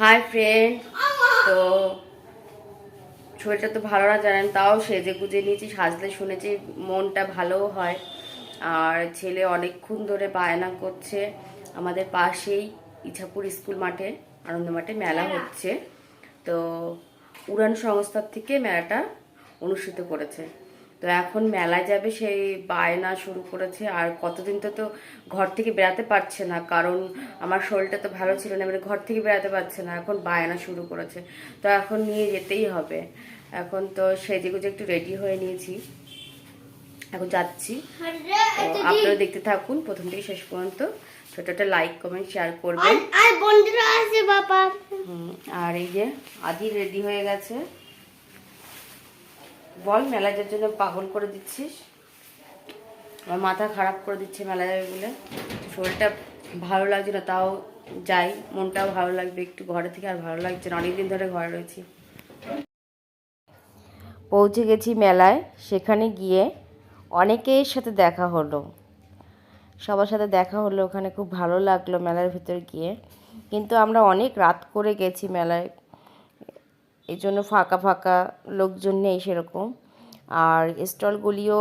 Hi friend তো শরীরটা তো ভালো না জানেন তাও সেজে গুজে নিয়েছি সাজলে শুনেছি মনটা ভালো হয়। আর ছেলে অনেকক্ষণ ধরে বায়না করছে। আমাদের পাশেই ইছাপুর স্কুল মাঠে আনন্দ মাঠে মেলা। হচ্ছে। তো উড়ান সংস্থার থেকে মেলাটা অনুষ্ঠিত করেছে। তো এখন মেলায় যাবে সেই বায়না শুরু করেছে। আর কতদিন তো তো ঘর থেকে বেরাতে পারছে না কারণ আমার শরীরটা তো ভালো ছিল না মানে ঘর থেকে বেরাতে পারছে না এখন বায়না শুরু করেছে। তো এখন নিয়ে যেতেই হবে। এখন তো সেজে গুজে একটু রেডি হয়ে নিয়েছি। এখন যাচ্ছি। আপনারা দেখতে থাকুন প্রথম থেকে শেষ পর্যন্ত। ছোট একটা লাইক কমেন্ট শেয়ার করবেন। আর বন্ধুরা আছে বাবা। হুম, আর এই যে আদি রেডি হয়ে গেছে। বল মেলা যার জন্য পাগল করে দিচ্ছিস? আমার মাথা খারাপ করে দিচ্ছে মেলা যাবে বলে। শরীরটা ভালো লাগছে না, তাও যাই। মনটাও ভালো লাগবে, একটু ঘরে থেকে আর ভালো লাগছে না। অনেকদিন ধরে ঘরে রয়েছি। পৌঁছে গেছি মেলায়। সেখানে গিয়ে অনেকের সাথে দেখা হলো। সবার সাথে দেখা হলো, ওখানে খুব ভালো লাগল মেলার ভিতর গিয়ে। কিন্তু আমরা অনেক রাত করে গেছি মেলায়। এই জন্য ফাঁকা ফাঁকা লোকজন নেই সেরকম। আর স্টলগুলিও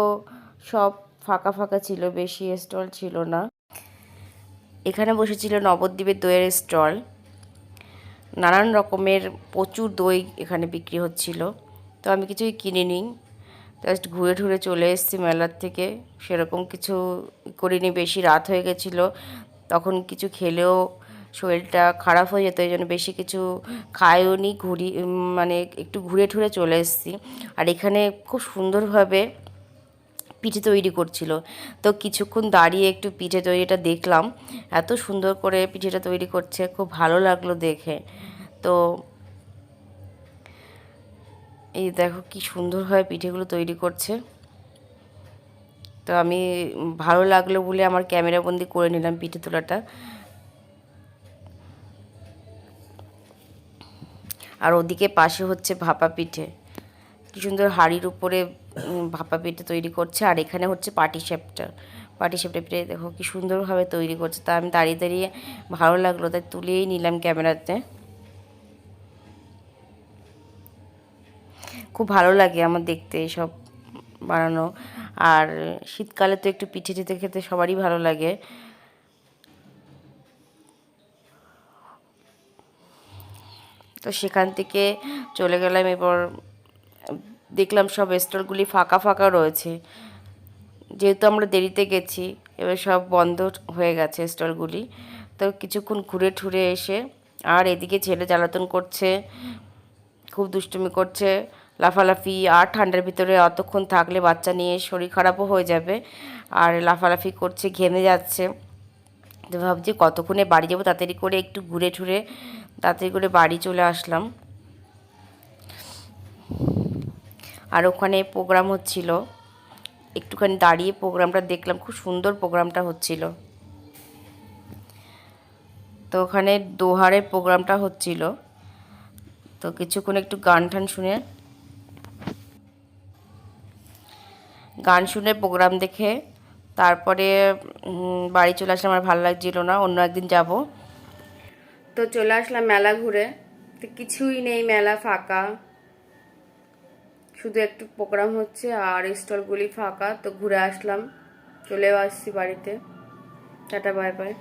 সব ফাঁকা ফাঁকা ছিল, বেশি স্টল ছিল না। এখানে বসেছিল নবদ্বীপের দইয়ের স্টল। নানান রকমের প্রচুর দই এখানে বিক্রি হচ্ছিল। তো আমি কিছুই কিনিনি। জাস্ট ঘুরে ঘুরে চলে এসেছি মেলার থেকে। সেরকম কিছু করিনি। বেশি রাত হয়ে গেছিল। তখন কিছু খেলেও শরীরটা খারাপ হয়ে যেত এই জন্য বেশি কিছু খাইও নি, ঘুরি মানে একটু ঘুরে ঠুরে চলে এসেছি। আর এখানে খুব সুন্দরভাবে পিঠে তৈরি করছিল। তো কিছুক্ষণ দাঁড়িয়ে একটু পিঠে তৈরিটা দেখলাম। এত সুন্দর করে পিঠেটা তৈরি করছে, খুব ভালো লাগল দেখে। তো এই দেখো কি সুন্দরভাবে পিঠেগুলো তৈরি করছে। তো আমি ভালো লাগল বলে আমার ক্যামেরাবন্দি করে নিলাম পিঠে তোলাটা। আর ওদিকে পাশে হচ্ছে ভাপা পিঠে। কি সুন্দর হাঁড়ির উপরে ভাপা পিঠে তৈরি করছে। আর এখানে হচ্ছে পাটি সেপটা পাটি সেপটা পিঠে, দেখো কি সুন্দরভাবে তৈরি করছে। তা আমি দাঁড়িয়ে দাঁড়িয়ে ভালো লাগল, তাই তুলেই নিলাম ক্যামেরাতে। খুব ভালো লাগে আমার দেখতে এসব বানানো। আর শীতকালে তো একটু পিঠে টিঠে খেতে সবারই ভালো লাগে। তো সেখান থেকে চলে গেলাম এবার দেখলাম সব স্টলগুলি ফাঁকা ফাঁকা রয়েছে। যেহেতু আমরা দেরিতে গেছি, এবার সব বন্ধ হয়ে গেছে স্টলগুলি। তো কিছুক্ষণ ঘুরে ঠুরে এসে আর এদিকে ছেলে জ্বালাতন করছে, খুব দুষ্টুমি করছে, লাফালাফি, আর ঠান্ডার ভিতরে অতক্ষণ থাকলে বাচ্চা নিয়ে শরীর খারাপও হয়ে যাবে। আর লাফালাফি করছে, ঘেমে যাচ্ছে। তো ভাবছি কতক্ষণে বাড়ি যাব, তাড়াতাড়ি করে একটু ঘুরে ঠুরে তাড়াতাড়ি করে বাড়ি চলে আসলাম। আর ওখানে প্রোগ্রাম হচ্ছিল। একটুখানি দাঁড়িয়ে প্রোগ্রামটা দেখলাম, খুব সুন্দর প্রোগ্রামটা হচ্ছিল। তো ওখানে দোহারের প্রোগ্রামটা হচ্ছিল। তো কিছুক্ষণ একটু গান টান শুনে, গান শুনে প্রোগ্রাম দেখে তারপরে বাড়ি চলে আসলে আমার ভালো লাগছিল না, অন্য একদিন যাব। তো চলে আসলাম মেলা ঘুরে। তো কিছুই নেই, মেলা ফাঁকা। শুধু একটু প্রোগ্রাম হচ্ছে আর স্টলগুলি ফাঁকা, তো ঘুরে আসলাম। চলেও আসছি বাড়িতে। Tata, bye bye.